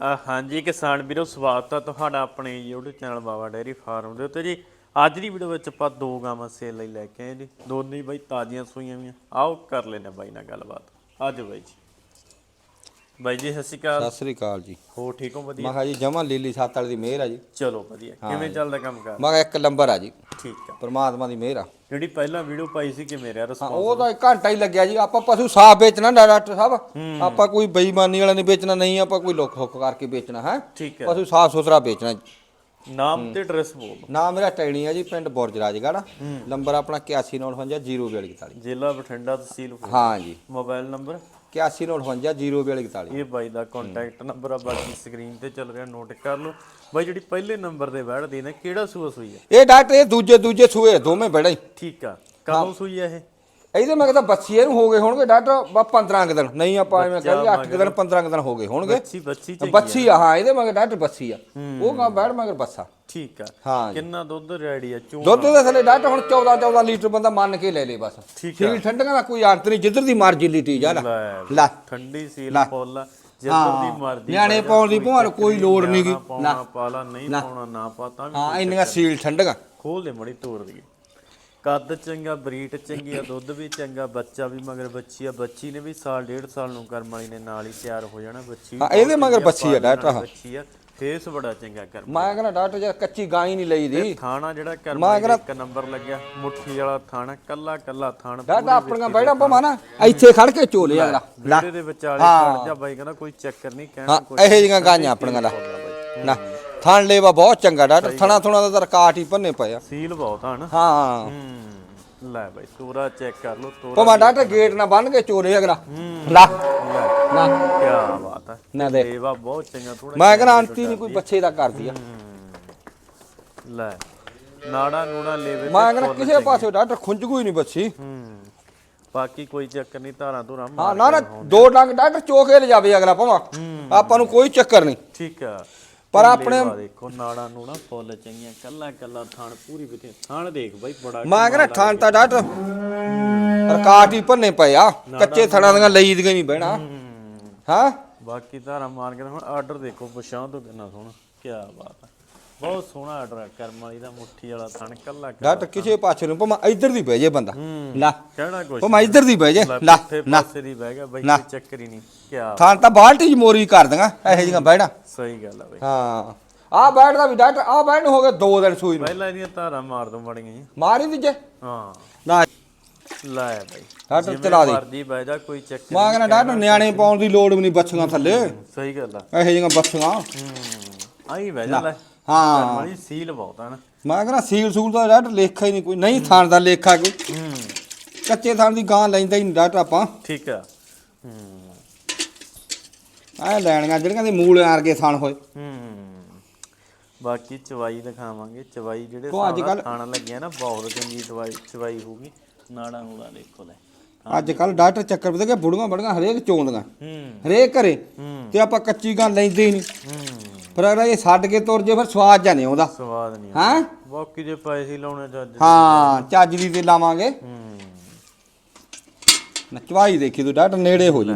ਹਾਂਜੀ ਕਿਸਾਨ ਵੀਰੋ, ਸਵਾਗਤ ਹੈ ਤੁਹਾਡਾ ਆਪਣੇ YouTube channel Baba dairy farm ਦੇ ਉੱਤੇ ਜੀ। ਅੱਜ ਦੀ ਵੀਡੀਓ ਵਿੱਚ ਆਪਾਂ ਦੋ ਗਾਵਾਂ ਸੇਲ ਲਈ ਲੈ ਕੇ ਆਏ ਜੀ। ਦੋਨੇ ਬਾਈ ਤਾਜ਼ੀਆਂ ਸੂਈਆਂ ਵੀ ਆਓ ਕਰ ਲੈਨੇ ਬਾਈ ਨਾਲ ਗੱਲਬਾਤ। ਅੱਜ ਬਾਈ ਜੀ। ਬਾਈ ਜੀ ਸਤਿ ਸ਼੍ਰੀ ਅਕਾਲ। ਸਤਿ ਸ੍ਰੀ ਅਕਾਲ ਜੀ। ਹੋ ਠੀਕ ਹੋ? ਮੈਂ ਵਧੀਆ ਕਿਹਾ ਜੀ ਜਮਾ ਲੀਲੀ ਸੱਤ ਵਾਲੀ ਦੀ ਮਿਹਰ ਆ ਜੀ। ਚਲੋ ਵਧੀਆ। ਕਿਵੇਂ ਚੱਲਦਾ ਕੰਮ ਕਰ ਮੈਂ ਕਿਹਾ ਇੱਕ ਨੰਬਰ ਆ ਜੀ। ਠੀਕ ਆ। ਪਰਮਾਤਮਾ ਦੀ ਮਿਹਰ ਆ। ਜਿਹੜੀ ਪਹਿਲਾਂ ਵੀਡੀਓ ਪਾਈ ਸੀ ਕਿ ਮੇਰੇ ਹਾਂ ਰਿਸਪੌਂਸ ਉਹ ਤਾਂ ਇੱਕ ਘੰਟਾ ਹੀ ਲੱਗਿਆ ਜੀ। ਆਪਾਂ ਪਸ਼ੂ ਸਾਫ਼ ਵੇਚਣਾ ਨਾ ਡਾਕਟਰ ਸਾਹਿਬ। ਆਪਾਂ ਕੋਈ ਬੇਈਮਾਨੀ ਵਾਲਾ ਨਹੀਂ ਵੇਚਣਾ ਨਹੀਂ ਆਪਾਂ ਕੋਈ ਲੁੱਕ ਹੁੱਕ ਕਰਕੇ ਵੇਚਣਾ ਹੈ। ਠੀਕ ਹੈ ਪਸ਼ੂ ਸਾਫ਼ ਸੁਥਰਾ ਵੇਚਣਾ ਨਾਮ ਤੇ ਐਡਰੈਸ ਬੋਲ। ਨਾਮ ਮੇਰਾ ਟੈਣੀ ਆ ਜੀ ਪਿੰਡ ਬੁਰਜ ਰਾਜਗੜ੍ਹ। ਨੰਬਰ ਆਪਣਾ 8195 ਜ਼ਿਲ੍ਹਾ ਬਠਿੰਡਾ ਤਹਿਸੀਲ ਫੂਲ। ਹਾਂ ਜੀ। Mobile number? 8195 ਇਹ ਬਾਈ ਦਾ ਕੰਟੈਕਟ ਨੰਬਰ ਆ ਬਾਕੀ ਸਕਰੀਨ ਤੇ ਚੱਲ ਰਿਹਾ ਨੋਟ ਕਰ ਲਓ। ਬਾਈ ਜਿਹੜੀ ਪਹਿਲੇ ਨੰਬਰ ਤੇ ਬੈਠਦੀ ਨੇ ਕਿਹੜਾ ਸੂਆ ਸੂਈ ਹੈ? ਇਹ ਡਾਕਟਰ ਇਹ ਦੂਜੇ ਦੂਜੇ ਸੂਏ ਦੋਵੇਂ ਬੜਾ ਹੀ। ਠੀਕ ਆ। ਕਦੋਂ ਸੂਈ ਹੈ ਇਹ? ਇਹਦੇ ਮੈਂ ਕਹਿੰਦਾ ਬੱਚੀ ਨੂੰ ਹੋ ਗਏ ਹੋਣਗੇ ਡਾਕਟਰ ਬਾ 15 ਕੁ ਦਿਨ। ਨਹੀਂ ਆਪਾਂ ਐਵੇਂ ਕਹੀਏ 8 ਕੁ ਦਿਨ 15 ਕੁ ਦਿਨ ਹੋ ਗਏ ਹੋਣਗੇ। ਬੱਚੀ ਬੱਚੀ ਚ ਬੱਚੀ ਆ। ਹਾਂ ਇਹਦੇ ਮਗਰ ਡਾਕਟਰ ਬੱਚੀ ਆ। ਉਹ ਕਾ ਬੈਠ ਮਗਰ ਬੱਸਾ ਠੀਕ ਆ। ਹਾਂ। ਜੀ। ਕਿੰਨਾ ਦੁੱਧ ਰੈਡੀ ਆ ਚੋਂ ਦੁੱਧ ਦੇ ਥੱਲੇ ਡਾਕਟਰ ਹੁਣ 14 14 ਲੀਟਰ ਬੰਦਾ ਮੰਨ ਕੇ ਲੈ ਲੇ ਬਸ। ਠੀਕ ਆ। ਠੰਡੀਆਂ ਦਾ ਕੋਈ ਅੰਤ ਨਹੀਂ ਜਿੱਧਰ ਦੀ ਮਰਜ਼ੀ ਲੀਟੀ ਜਾ ਲੈ। ਲੈ ਲੈ। ਠੰਡੀ ਸੀਲ ਲੈ। ਫੁੱਲ ਮਰਜ਼ੀ ਨਿਆਣੇ ਪਾਉਣ ਦੀ ਭਵਾਰ ਕੋਈ ਲੋੜ ਨੀ ਗੀ। ਪਾਉਣਾ ਪਾਲਾ ਨਹੀਂ ਪਾਉਣਾ ਨਾ ਪਾਤਾ ਵੀ ਹਾਂ ਇੰਨੀਆਂ ਸੀਲ ਠੰਡੀਆਂ ਖੋਲ ਦੇ ਮੜੀ ਤੋੜ ਦੀ। ਕੱਦ ਚੰਗਾ ਬਰੀਟ ਚੰਗੀ ਆ ਦੁੱਧ ਵੀ ਚੰਗਾ ਬੱਚਾ ਵੀ ਮਗਰ ਬੱਚੀ ਆ ਬੱਚੀ ਨੇ ਵੀ ਸਾਲ ਡੇਢ ਸਾਲ ਨੂੰ ਕਰਮ ਵਾਲੀ ਨੇ ਨਾਲ ਹੀ ਤਿਆਰ ਹੋ ਜਾਣਾ ਬੱਚੀ ਵੀ ਹਾਂ, ਇਹਦੇ ਬਹੁਤ ਮਗਰ ਚੰਗੀ ਬੱਚੀ ਆ ਪਾਲਣ ਡਾਕਟਰ, ਹਾਂ। ਬੱਚੀ ਆ ਫੇਸ ਬੜਾ ਚੰਗਾ ਕਰਮ ਮੈਂ ਕਹਿੰਦਾ ਡਾਕਟਰ ਜੇ ਕੱਚੀ ਗਾਂ ਹੀ ਨਹੀਂ ਲਈ ਦੀ ਥਾਣਾ ਜਿਹੜਾ ਕਰਮ ਵਾਲੀ ਦਾ ਇੱਕ ਨੰਬਰ ਲੱਗਿਆ ਮੁੱਠੀ ਵਾਲਾ ਥਾਣਾ ਕੱਲਾ ਕੱਲਾ ਥਾਣ ਡਾਕਟਰ ਆਪਣੀਆਂ ਬੈਠਾ ਪਮਾ ਨਾ ਇੱਥੇ ਖੜ ਕੇ ਚੋਲੇ ਅਗਲਾ ਲੈ ਵਿਹੜੇ ਦੇ ਵਿਚਾਲੇ ਖੜ ਜਾ ਬਾਈ ਕਹਿੰਦਾ ਕੋਈ ਚੱਕਰ ਨਹੀਂ ਕਹਿਣਾ ਹਾਂ ਕੋਈ ਇਹੋ ਜਿਹੀਆਂ ਗਾਈਆਂ ਆਪਣੀਆਂ ਦਾ। ਨਾ। ਥਣ ਲੇਵਾ ਬਹੁਤ ਚੰਗਾ ਡਾਕਟਰ ਥਣਾ ਥੁਣਾ ਦਾ ਤਾਂ ਰਕਾਟ ਹੀ ਭੰਨੇ ਪਏ ਆ। ਸੀਲ ਬਹੁਤ ਆ ਨਾ। ਹਾਂ। ਹੂੰ ਲੈ ਬਾਈ ਤੋਰਾ ਚੈੱਕ ਕਰ ਲਓ ਤੋਰਾ ਪਮਾ ਡਾਕਟਰ ਗੇਟ ਨਾ ਬੰਨ ਕੇ ਚੋਲੇ ਅਗਲਾ। ਲਾ। ਨਾ ਕੀ ਬਾਤ ਹੈ ਨਾ ਦੇ ਦੇਵਾ ਬਹੁਤ ਚੰਗਾ ਥੋੜਾ ਮੈਂ ਕਹਿੰਦਾ ਆਂਟੀ ਨਹੀਂ ਕੋਈ ਬੱਚੇ ਦਾ ਕਰਦੀ ਆ। ਲੈ ਨਾੜਾ ਨੂੜਾ ਲੈਵੇ ਮੈਂ ਕਹਿੰਦਾ ਕਿਸੇ ਪਾਸੇ ਡਾਕਟਰ ਖੁੰਝਗੂ ਹੀ ਨਹੀਂ ਬੱਚੀ। ਹੂੰ ਬਾਕੀ ਕੋਈ ਚੱਕਰ ਨਹੀਂ ਧਾਰਾਂ ਧੁਰਾਂ ਹਾਂ ਨਾ ਨਾ ਦੋ ਡੰਗ ਡਾਕਟਰ ਚੋਕੇ ਲੈ ਜਾਵੇ ਅਗਲਾ ਪਮਾ ਆਪਾਂ ਨੂੰ ਕੋਈ ਚੱਕਰ ਨਹੀਂ। ਠੀਕ ਆ। ਪਰ ਆਪਣੇ- ਦੇਖੋ ਨਾੜਾ ਨੂੜਾ ਫੁੱਲ ਚੰਗੀਆਂ ਕੱਲਾ ਕੱਲਾ ਥਾਣ ਪੂਰੀ ਬਿਤੇ ਥਾਣ ਦੇਖ ਬਾਈ ਬੜਾ ਮੈਂ ਕਹਿੰਦਾ ਥਾਂ ਤਾਂ ਡਾਕਟਰ ਰਕਾਟ ਹੀ ਭੰਨੇ ਪਏ ਆ ਕੱਚੇ ਥਣਾਂ ਦੀਆਂ ਲਈ ਦੀਆਂ ਨਹੀਂ ਬਹਿਣਾ। ਹੂੰ। ਬਾਕੀ ਧਾਰਾਂ ਮਾਰ ਕੇ ਹੁਣ ਆਰਡਰ ਦੇਖੋ ਪਛਾਂ ਤੋਂ ਕਿੰਨਾ ਸੋਹਣਾ ਕੀ ਬਾਤ ਹੈ ਬਹੁਤ ਸੋਹਣਾ ਆਰਡਰ ਹੈ ਕਰਮ ਵਾਲੀ ਦਾ ਮੁੱਠੀ ਵਾਲਾ ਥਣ ਕੱਲਾ ਡਾਕਟਰ ਕਿਸੇ ਪਾਸੇ ਨੂੰ ਪਮਾ ਇੱਧਰ ਦੀ ਬਹਿ ਜੇ ਬੰਦਾ। ਲਾ। ਕਹਿਣਾ ਕੁਛ ਪਮਾ ਇੱਧਰ ਦੀ ਬਹਿ ਜੇ ਲੈ ਨਾ ਪਾਸੇ ਦੀ ਬਹਿ ਗਿਆ ਬਾਈ। ਕੋਈ ਚੱਕਰ ਹੀ ਨਹੀਂ ਕੀ ਥਾਂ ਤਾਂ ਬਾਲਟੀ ਚ ਮੋਰੀ ਕਰ ਦਾਂਗਾ ਇਹੋ ਜਿਹੀਆਂ ਬਹਿਣਾ। ਸਹੀ ਗੱਲ ਆ ਬਾਈ। ਹਾਂ। ਆ ਬੈਠ ਦਾ ਵੀ ਡਾਕਟਰ ਆ ਬੈਠ ਨੂੰ ਹੋ ਗਏ 2 ਦਿਨ ਸੂਈ ਨੂੰ। ਪਹਿਲਾਂ ਇਹਦੀਆਂ ਧਾਰਾਂ ਮਾਰ ਦੋ ਬੜੀਆਂ ਜੀ। ਮਾਰੀ ਦੀ ਜੇ। ਹਾਂ। ਨਾ। ਲੈ ਬਾਈ ਡਾਕਟਰ ਜਿਵੇਂ ਚਲਾ ਦੇ। ਮਰਜ਼ੀ ਬਹਿ ਜਾ ਕੋਈ ਚੱਕਰ ਮੈਂ ਕਹਿੰਦਾ ਡਾਕਟਰ ਨਿਆਣੇ ਪਾਉਣ ਦੀ ਲੋੜ ਵੀ ਨਹੀਂ ਬੱਚੀਆਂ ਥੱਲੇ। ਇਹੋ ਸਹੀ ਗੱਲ ਆ। ਜਿਹੀਆਂ ਬੱਚੀਆਂ। ਹੂੰ ਆਈ ਬਹਿ ਜਾ ਲੈ। ਹਾਂ। ਵਾਲੀ ਸੀਲ ਬਹੁਤ ਆ ਨਾ। ਮੈਂ ਕਹਿੰਦਾ ਸੀਲ ਸੂਲ ਦਾ ਡਾਕਟਰ ਲੇਖਾ ਹੀ ਨਹੀਂ ਕੋਈ। ਨਹੀਂ ਥਾਣ ਦਾ ਲੇਖਾ ਕੋਈ। ਹੂੰ। ਕੱਚੇ ਥਾਣ ਦੀ ਗਾਂ ਲੈਂਦਾ ਹੀ ਨਹੀਂ ਡਾਕਟਰ ਆਪਾਂ। ਠੀਕ ਆ। ਹੂੰ। ਐ ਲੈਣੀਆਂ ਜਿਹੜੀਆਂ ਦੇ ਮੂਲ ਆਰਗੇ ਥਾਣ ਹੋਏ। ਹੂੰ। ਬਾਕੀ ਚਵਾਈ ਦਿਖਾਵਾਂਗੇ। ਚਵਾਈ ਜਿਹੜੇ ਅੱਜ ਕੱਲ੍ਹ- ਖਾਣ ਲੱਗਿਆ ਨਾ ਬਹੁਤ ਚੰਗੀ ਚਵਾਈ ਚਵਾਈ ਹੋਊਗੀ। ਨਾੜਾ ਨੂੜਾ ਦੇਖੋ ਲੈ। ਅੱਜ ਕੱਲ ਡਾਕਟਰ ਚੱਕਰ ਪਤਾ ਕਿ ਬੁੜੀਆਂ ਬੜੀਆਂ ਹਰੇਕ ਚੋਂਦੀਆਂ ਹਰੇਕ ਘਰੇ। ਤੇ ਆਪਾਂ ਕੱਚੀ ਗਾਂ ਲੈਂਦੇ ਹੀ ਨਹੀਂ। ਪਰ ਅਗਲਾ ਇਹ ਛੱਡ ਕੇ ਤੁਰ ਜੇ ਫਿਰ ਸਵਾਦ ਜਾਂ ਨਹੀਂ ਆਉਂਦਾ। ਸਵਾਦ ਨਹੀਂ ਹਾਂ? ਬਾਕੀ ਜੇ ਪੈਸੇ ਲਾਉਣੇ ਜੱਜ ਹਾਂ ਚੱਜ ਦੀ ਤੇ ਲਾਵਾਂਗੇ। ਹੂੰ। ਨਚਵਾਈ ਦੇਖੀ ਤੂੰ ਡਾਕਟਰ ਨੇੜੇ ਹੋ ਜਾ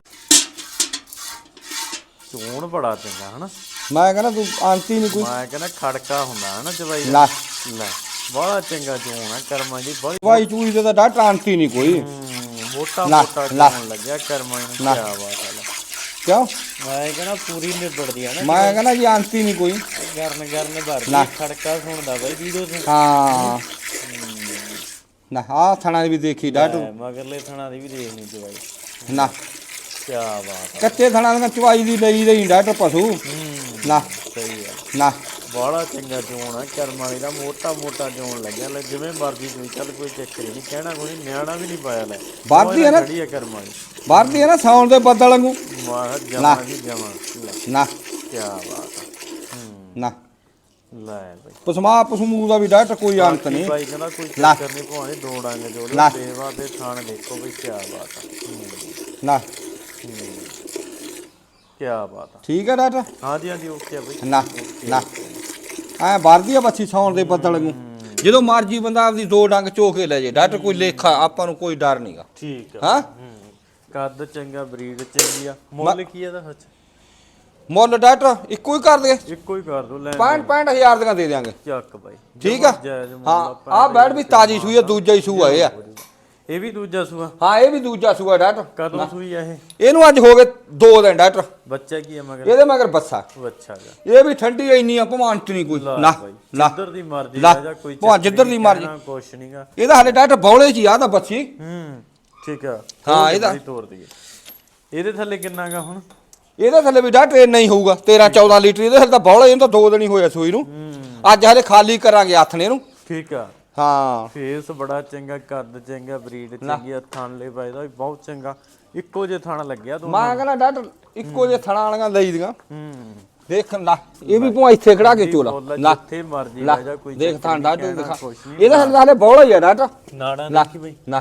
ਚੋਣ ਬੜਾ ਚੰਗਾ ਹਨਾ? ਮੈਂ ਕਹਿੰਦਾ ਤੂੰ ਆਂਤੀ ਨਹੀਂ ਕੋਈ ਮੈਂ ਕਹਿੰਦਾ ਖੜਕਾ ਹੁੰਦਾ ਹਨਾ ਚਵਾਈ ਦਾ। ਲਾ। ਲੈ ਬੜਾ ਚੰਗਾ ਚੋਣ ਆ ਕਰਮਾਂ ਦੀ ਬੜੀ ਵਾਈ ਚੂਈ ਦੇ ਤਾਂ ਡਾਕਟਰ ਆਂਤੀ ਨਹੀਂ ਕੋਈ। ਮੋਟਾ ਮੋਟਾ। ਚੋਣ ਲੱਗਿਆ ਕਰਮਾਂ ਨੂੰ ਕੀ। ਬਾਤ। ਕਿਉਂ? ਮੈਂ ਕਹਿੰਦਾ ਪੂਰੀ ਨਿਬੜਦੀ ਆ ਨਾ। ਮੈਂ ਕਹਿੰਦਾ ਜੀ ਆਂਤੀ ਨਹੀਂ ਕੋਈ। ਗਰਨ ਗਰਨ ਭਰ ਲਾ। ਗਈ ਖੜਕਾ ਸੁਣਦਾ ਬਾਈ ਵੀਡੀਓ ਤੇ ਹਾਂ। ਨਾ ਆ ਥਣਾ ਵੀ ਦੇਖੀ ਐ, ਮਗਰਲੇ ਥਣਾ ਦੀ ਵੀ ਦੇਖਣੀ ਚਵਾਈ ਨਾ। ਕੀ ਬਾਤ ਹੈ ਕੱਚੇ ਥਣਾ ਦੀਆਂ ਚਵਾਈ ਦੀ ਲਈ ਨਹੀਂ ਡਾਕਟਰ ਪਸ਼ੂ। ਹੂੰ ਨਾ। ਸਹੀ ਆ। ਨਾ। ਬੜਾ ਚੰਗਾ ਚੋਣ ਆ ਕਰਮ ਵਾਲੀ ਦਾ ਮੋਟਾ ਮੋਟਾ ਚੋਣ ਲੱਗਿਆ। ਲੈ ਜਿਵੇਂ ਮਰਜ਼ੀ ਕੋਈ ਚੱਲ ਕੋਈ ਚੱਕਰ ਹੀ ਨਹੀਂ ਕਹਿਣਾ ਕੋਈ ਨੀ, ਨਿਆਣਾ ਵੀ ਨਹੀਂ ਪਾਇਆ ਲੈ। ਨਾ। ਖੜੀ ਆ ਕਰਮ ਵਾਲੀ। ਬਾਹਰ ਦੀ ਹੈ ਨਾ ਸੌਣ ਦੇ ਬੱਦਲ ਵਾਂਗੂ। ਮਾਹ ਜਮਾ ਜੀ ਜਮਾ ਲੈ ਨਾ। ਕੀ ਬਾਤ ਆ ਹੂੰ ਨਾ। ਲੈ ਬਾਈ। ਪਸਮਾ ਪਸਮੂ ਦਾ ਵੀ ਡਾਕਟਰ ਕੋਈ ਅੰਤ ਨਹੀਂ। ਬਾਈ ਕਹਿੰਦਾ ਕੋਈ। ਚੱਕਰ ਨਹੀਂ ਭਾਵੇਂ ਦੋ ਡਾਂਗੇ ਜੋੜ ਲਾ। ਦੇਵਾ ਤੇ ਥਾਣ ਦੇਖੋ ਬਈ ਕੀ ਬਾਤ ਆ। ਹੂੰ ਨਾ। ਕੀ ਬਾਤ ਆ। ਠੀਕ ਹੈ ਡਾਕਟਰ? ਹਾਂਜੀ ਹਾਂਜੀ ਓਕੇ ਬਈ। ਨਾ। ਨਾ। ਐ ਵਰਦੀ ਆ ਬੱਚੀ ਸੌਣ ਦੇ ਬੱਦਲ ਨੂੰ। ਜਦੋਂ ਮਰਜ਼ੀ ਬੰਦਾ ਆਪਦੀ ਦੋ ਡੰਗ ਚੋ ਕੇ ਲੈ ਜੇ। ਡਾਕਟਰ ਕੋਈ ਲੇਖਾ ਆਪਾਂ ਨੂੰ ਕੋਈ ਡਰ ਨਹੀਂਗਾ ਠੀਕ ਆ। ਹਾਂ? ਹੂੰ। ਕੱਦ ਚੰਗਾ ਬਰੀਡ ਚੰਗੀ ਆ। ਮੁੱਲ ਕੀ ਆ ਇਹਦਾ ਸੱਚ? ਮੁੱਲ ਡਾਕਟਰ ਇੱਕੋ ਹੀ ਕਰ ਦੇ ਇੱਕੋ ਹੀ ਕਰ ਦੋ ਲੈ 65 65000 ਦੀਆਂ ਦੇ ਦਿਆਂਗੇ। ਚੱਕ ਬਾਈ। ਠੀਕ ਆ? ਜਾਇਜ਼ ਮੁੱਲ ਹਾਂ ਆਪਾਂ ਆਹ ਬੈਡ ਵੀ ਤਾਜੀ ਸੂਈ ਆ ਦੂਜਾ ਹੀ ਸੂਆ ਇਹ ਆ। ਇਹ ਵੀ ਦੂਜਾ ਸੂਆ? ਹਾਂ ਇਹ ਵੀ ਦੂਜਾ ਸੂਆ ਡਾਕਟਰ। ਕਦੋਂ ਸੂਈ ਆ ਇਹ? ਇਹਨੂੰ ਅੱਜ ਹੋ ਗਏ 2 ਦਿਨ ਡਾਕਟਰ। ਬੱਚਾ ਕੀ ਹੈ ਮਗਰ? ਇਹਦੇ ਮਗਰ ਬੱਸਾ। ਬੱਚਾ ਗਾ। ਇਹ ਵੀ ਠੰਡੀ ਇੰਨੀ ਆ ਭਵਾਂਟ ਨਹੀਂ ਕੋਈ। ਨਾ ਨਾ। ਜਿੱਧਰ ਦੀ ਮਰਜ਼ੀ। ਆ ਜਾ ਕੋਈ ਭਾਵੇਂ ਜਿੱਧਰ ਦੀ ਮਰਜ਼ੀ। ਕੁਛ ਨਹੀਂਗਾ ਇਹਦਾ ਹਲੇ ਡਾਕਟਰ ਬੌਲੇ ਚ ਆ ਤਾਂ ਬੱਚੀ ਹੂੰ। ਠੀਕ ਆ। ਹਾਂ, ਇਹਦਾ- ਤੋੜ ਦਈਏ ਇਹਦੇ ਥੱਲੇ ਕਿੰਨਾ ਗਾ ਹੁਣ? ਇਹਦੇ ਥੱਲੇ ਵੀ ਡਾਕਟਰ ਇੰਨਾ ਹੀ ਹੋਊਗਾ। 13 14 ਲੀਟਰ ਇਹਦੇ ਥੱਲੇ ਤਾਂ ਬੌਲੇ ਇਹਨੂੰ ਤਾਂ 2 ਦਿਨ ਹੀ ਹੋਇਆ ਸੂਈ ਨੂੰ। ਅੱਜ ਹਲੇ ਖਾਲੀ ਕਰਾਂਗੇ ਹੱਥ ਨੇ ਇਹਨੂੰ। ਠੀਕ ਆ। ਹਾਂ। ਫੇਸ ਬੜਾ ਚੰਗਾ ਕੱਦ ਚੰਗਾ ਬਰੀਡ ਚੰਗੀ ਆ ਥਣ ਲੈ ਬਾਈ ਦਾ ਵੀ ਬਹੁਤ ਚੰਗਾ। ਇੱਕੋ ਜੇ ਥਣ ਲੱਗਿਆ ਤੂੰ ਮੈਂ ਕਹਿੰਦਾ ਡਾਕਟਰ ਇੱਕੋ ਜਿਹੇ ਥਣਾ ਵਾਲੀਆਂ ਲਈ ਦੀਆਂ। ਹੂੰ। ਦੇਖ ਨਾ ਇਹ ਵੀ ਭੂਆ ਇੱਥੇ ਖੜਾ ਕੇ ਚੋਲਾ। ਲਾ ਜਿੱਥੇ ਮਰਜ਼ੀ ਲਾ ਆ ਜਾ ਕੋਈ ਦੇਖ ਨੀ, ਡਾਕਟਰ ਕਹਿਣਾ ਦਿਖਾ। ਨੀ। ਇਹਦਾ ਹਲੇ ਤਾਂ ਹਲੇ ਬੌਲਾ ਹੀ ਆ ਡਾਕਟਰ ਨਾੜਾ ਦੇਖੀ ਬਈ। ਨਾ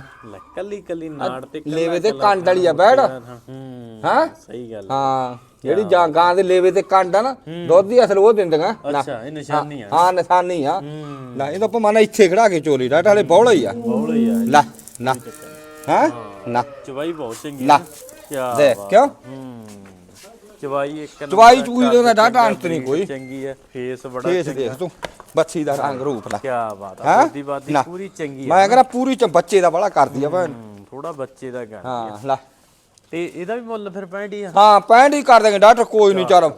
ਕੱਲੀ ਕੱਲੀ ਨਾੜ ਤੇ ਕੱਲਾ ਲੇਵੇ ਤੇ ਕੰਡ ਵਾਲੀ ਆ ਬੈੜ ਹੂੰ। ਹਾਂ ਸਹੀ ਗੱਲ ਹਾਂ ਜਿਹੜੀ ਜਾਂ ਗਾਂ ਦੇ ਲੇਵੇ ਤੇ ਕੰਡ ਆ ਨਾ ਦੁੱਧ ਦੀ ਅਸਲ ਉਹ ਦਿੰਦੀਆਂ। ਨਾ ਅੱਛਾ ਇਹ ਨਿਸ਼ਾਨੀ ਆ। ਹਾਂ ਨਿਸ਼ਾਨੀ ਆ। ਲੈ ਇਹ ਤਾਂ ਪਮਾਨਾ ਇੱਥੇ ਖੜਾ ਕੇ ਚੋਲੀ ਡਾਕਟਰ ਹਲੇ ਬੌਲਾ ਹੀ ਆ। ਬੋਲ ਹੀ ਆ ਲੈ ਨਾ ਹਾਂ? ਨਾ ਚਵਾਈ ਬਹੁਤ ਚੰਗੀ। ਕੀ ਦੇਖ। ਕਿਉਂ? ਹੂੰ। ਚਵਾਈ ਇੱਕ ਚਵਾਈ ਦਾ, ਚੂਈ ਦਾ ਡਾਟਾ ਅੰਤ ਨੀ ਬਰੀਡ ਕੋਈ। ਚੰਗੀ ਹੈ ਫੇਸ ਬੜਾ ਫੇਸ ਦੇਖ ਤੂੰ ਬੱਚੀ ਦਾ ਰੰਗ ਰੂਪ ਲੈ। ਕੀ ਬਾਤ ਹੈਂ? ਆ ਬੋਦੀ। ਪੂਰੀ ਚੰਗੀ ਮੈਂ ਆ ਕਹਿੰਦਾ ਪੂਰੀ ਚ ਬੱਚੇ ਦਾ ਬੜਾ ਕਰਦੀ ਆ ਭੈਣ। ਥੋੜਾ ਬੱਚੇ ਦਾ ਗੱਲ ਹਾਂ ਲੈ। ਤੇ ਇਹਦਾ ਵੀ ਮੁੱਲ ਫਿਰ 65 ਹੀ ਆ। ਹਾਂ 65 ਹੀ ਕਰ ਦੇਂਗੇ ਡਾਕਟਰ ਕੋਈ ਨਹੀਂ ਚਾਰ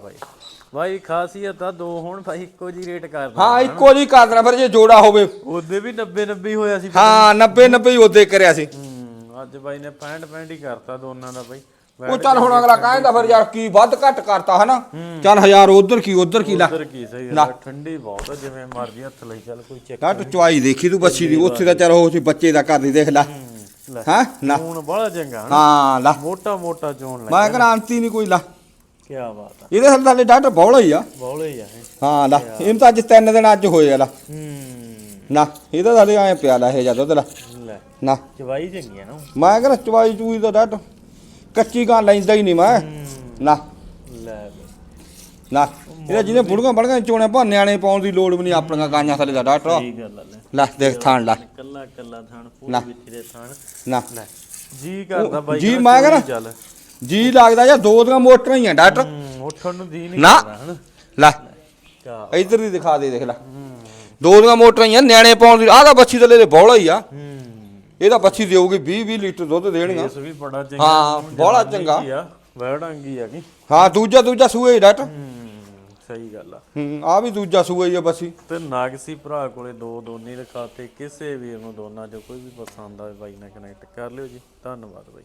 ਬਾਈ। ਖਾਸੀਅਤ ਆ ਦੋ ਹੁਣ ਭਾਈ ਇੱਕੋ ਜੀ ਰੇਟ ਕਰਦਾ ਹਾਂ ਇੱਕੋ ਜੀ ਕਰ ਦੇਣਾ ਫਿਰ ਜੇ ਜੋੜਾ ਹੋਵੇ। ਉਹਦੇ ਵੀ 90 90 ਹੋਇਆ ਸੀ। ਹਾਂ 90 90 ਹੀ ਉਹਦੇ ਕਰਿਆ ਸੀ। ਹੂੰ ਅੱਜ ਬਾਈ ਨੇ 65 65 ਹੀ ਕਰਤਾ ਦੋਨਾਂ ਦਾ ਬਾਈ। ਉਹ ਚੱਲ ਹੁਣ ਅਗਲਾ ਕਹਿੰਦਾ ਫਿਰ ਯਾਰ ਕੀ ਵੱਧ ਘੱਟ ਕਰਤਾ ਹਨਾ? ਚੱਲ ਹਜ਼ਾਰ ਉਧਰ ਕੀ ਉਧਰ ਕੀ ਲਾ। ਉਧਰ ਕੀ ਸਹੀ ਆ, ਠੰਡੀ ਬਹੁਤ ਜਿਵੇਂ ਮਰਜ਼ੀ ਹੱਥ ਲਈ ਚੱਲ ਕੋਈ ਚੱਕ ਡਾਕਟਰ ਚੁਆਈ ਦੇਖੀ ਤੂੰ ਬੱਚੀ ਦੀ ਉੱਥੇ ਦਾ ਚੱਲ ਉਹ ਸੀ ਬੱਚੇ ਦਾ ਕਰਦੀ ਦੇਖ ਲੈ। ਲੈ ਹਾਂ? ਨਾ। ਹੁਣ ਬੜਾ ਚੰਗਾ ਹਨਾ? ਹਾਂ ਲਾ। ਮੋਟਾ ਮੋਟਾ ਚੋਣ ਲੈ ਮੈਂ ਕਹਿੰਦਾ ਅੰਤੀ ਨਹੀਂ ਕੋਈ ਲਾ। ਕੀ ਬਾਤ ਆ। ਇਹਦੇ ਹੱਲੇ ਡਾਕਟਰ ਬੌਲਾ ਹੀ ਆ। ਬੋਲੇ ਹੀ ਆ ਹਾਂ ਲਾ। ਇਹਨੂੰ ਤਾਂ ਅੱਜ ਤਿੰਨ ਦਿਨ ਅੱਜ ਹੋਏ ਆ ਲਾ। ਹੂੰ। ਨਾ ਇਹਦਾ ਹਲੇ ਐ ਪਿਆ ਲਾ ਇਹ ਜਦ ਉਹਦਾ ਲਾ। ਲੈ। ਨਾ। ਚਵਾਈ ਚੰਗੀ ਆ ਨਾ। ਮੈਂ ਕਹਿੰਦਾ ਚਵਾਈ ਚੂਈ ਦਾ ਡਾਕਟਰ ਕੱਚੀ ਗਾਂ ਲੈਂਦਾ ਹੀ ਨਹੀਂ ਮੈਂ। ਨਾ। ਲੈ। ਨਾ। ਇਹਦਾ ਜਿਹਨੇ ਬੁੜੀਆਂ ਬੜੀਆਂ ਚੋਣੇ ਭਾ ਨਿਆਣੇ ਪਾਉਣ ਦੀ ਲੋੜ ਵੀ ਨਹੀਂ ਆਪਣੀਆਂ ਗਾਈਆਂ ਥੱਲੇ ਦਾ ਡਾਕਟਰ। ਸਹੀ ਗੱਲ ਲੈ। ਲੈ ਦੇਖ ਥਾਣ ਲਾ। ਕੱਲਾ ਕੱਲਾ ਥਾਣ। ਪੂਰੀ ਵਿੱਚ ਦੇ ਥਾਣ। ਨਾ। ਜੀ ਕਰਦਾ ਬਾਈ ਜੀ ਮੈਂ ਕਹਿੰਦਾ- ਜੀ ਲੱਗਦਾ ਜਾਂ ਦੋ ਦੀਆਂ ਮੋਟਰਾਂ ਹੀ ਆ ਡਾਕਟਰ। ਉੱਠਣ ਨੂੰ ਦੀ ਨਹੀਂ ਨਾ। ਕਰਦਾ ਹਨਾ। ਲੈ। ਇੱਧਰ ਦੀ ਦਿਖਾ ਦੇ ਦੇਖ ਲੈ। ਦੋ ਦੀਆਂ ਮੋਟਰਾਂ ਹੀ ਆ ਨਿਆਣੇ ਪਾਉਣ ਦੀ ਆਹ ਤਾਂ ਬੱਚੀ ਥੱਲੇ ਦੇ ਬੌਲਾ ਹੀ ਆ। ਇਹਦਾ ਬੱਚੀ ਦੇਊਗੀ 20 20 ਲੀਟਰ ਦੁੱਧ ਦੇਣਗਾ ਇਸ ਵੀ ਬੜਾ ਚੰਗਾ ਹਾਂ, ਜਨਾਨੀ ਚੰਗਾ। ਵੜਾਂਗੀ ਆ ਕੀ ਹਾਂ ਦੂਜਾ ਦੂਜਾ ਸੂਏ ਹੀ ਹੂੰ ਸਹੀ ਗੱਲ ਆ। ਹੂੰ ਆ ਵੀ ਦੂਜਾ ਸੂਆ ਹੀ ਆ ਬੱਚੀ ਤੇ ਨਾਗਸੀ ਭਰਾ ਕੋਲੇ ਦੋ ਦੋਨੇ ਰਖਾਤੇ ਕਿਸੇ ਵੀਰ ਨੂੰ ਦੋਨਾਂ ਚੋਂ ਕੋਈ ਵੀ ਪਸੰਦ ਆਵੇ ਬਾਈ ਨਾਲ ਕਨੈਕਟ ਕਰ ਲਿਓ ਜੀ। ਧੰਨਵਾਦ ਬਾਈ।